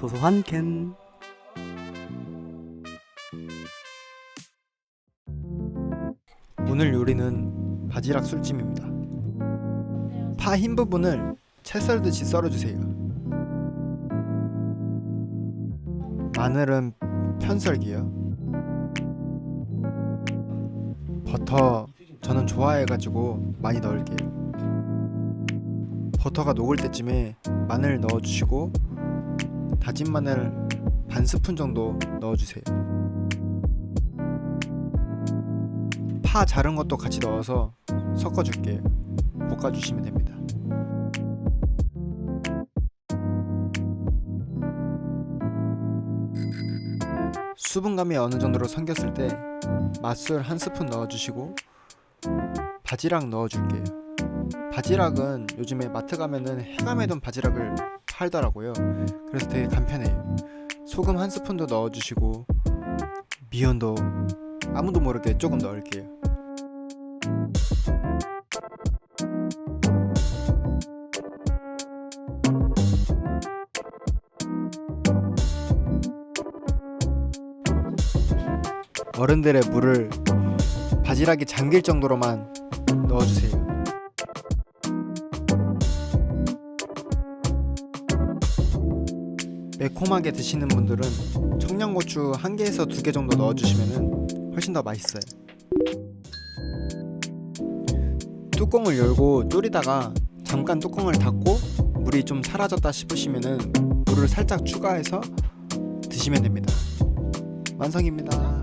소소한 캔 오늘 요리는 바지락 술찜입니다. 파 흰 부분을 채 썰듯이 썰어주세요. 마늘은 편썰기요. 버터 저는 좋아해가지고 많이 넣을게요. 버터가 녹을 때쯤에 마늘 넣어주시고 다진 마늘 반 스푼 정도 넣어주세요. 파 자른 것도 같이 넣어서 섞어줄게요. 볶아주시면 됩니다. 수분감이 어느 정도로 생겼을 때 맛술 한 스푼 넣어주시고 바지락 넣어줄게요. 바지락은 요즘에 마트 가면은 해감해둔 바지락을 팔더라고요. 그래서 되게 간편해요. 소금 한 스푼도 넣어주시고 미연도 아무도 모르게 조금 넣을게요. 어른들의 물을 바지락이 잠길 정도로만 넣어주세요. 매콤하게 드시는 분들은 청양고추 한 개에서 두 개 정도 넣어주시면 훨씬 더 맛있어요. 뚜껑을 열고 졸이다가 잠깐 뚜껑을 닫고 물이 좀 사라졌다 싶으시면은 물을 살짝 추가해서 드시면 됩니다. 완성입니다.